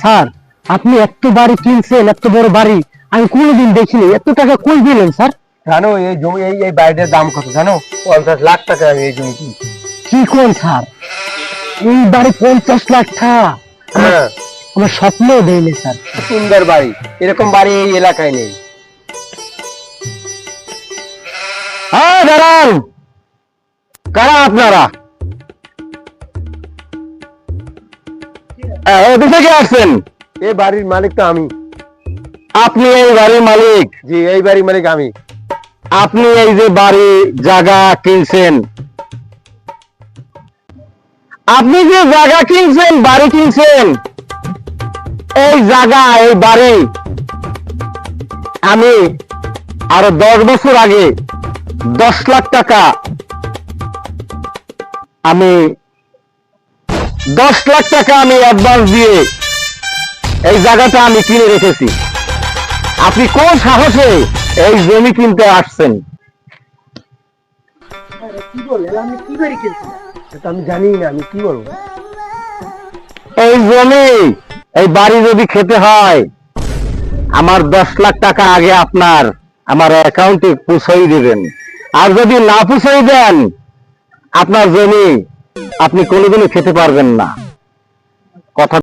Sir আপনি এত বাড়ি কিনছেন এত বড় বাড়ি আমি কোনোদিন দেখিনি। এত টাকা কই দিলেন স্যার? জানো এই জমি এই এই বাড়িটার দাম কত জানো? পঞ্চাশ লাখ টাকা আমি এই জমি কিনছি কি কোন স্যার? এই বাড়ি পঞ্চাশ লাখ টাকা আমার- হ্যাঁ। আমার স্বপ্ন দেয়নি স্যার। সুন্দর বাড়ি এরকম বাড়ি এই এলাকায় নেই। হ্যাঁ দাঁড়ান। কারা আপনারা? এদিক থেকে আসছেন? এই বাড়ির মালিক তো আমি। আপনি এই বাড়ির মালিক? জি এই বাড়ির মালিক আমি। আপনি এই যে বাড়ি জায়গা কিনছেন। আপনি যে জায়গা কিনছেন বাড়ি কিনছেন এই জায়গা এই বাড়ি আমি আরও দশ বছর আগে দশ লাখ টাকা আমি দশ লাখ টাকা আমি অ্যাডভান্স দিয়ে এই জায়গাটা আমি কিনে রেখেছি। আপনি কোন সাহসে এই জমি কিনতে আসছেন? আমি জানি না আমি কি বলব? এই জমি এই বাড়ি যদি খেতে হয় আমার দশ লাখ টাকা আগে আপনার আমার অ্যাকাউন্টে পুষাই দেবেন। আর যদি না পুষাই দেন আপনার জমি আপনি কোনোদিনই খেতে পারবেন না। কথা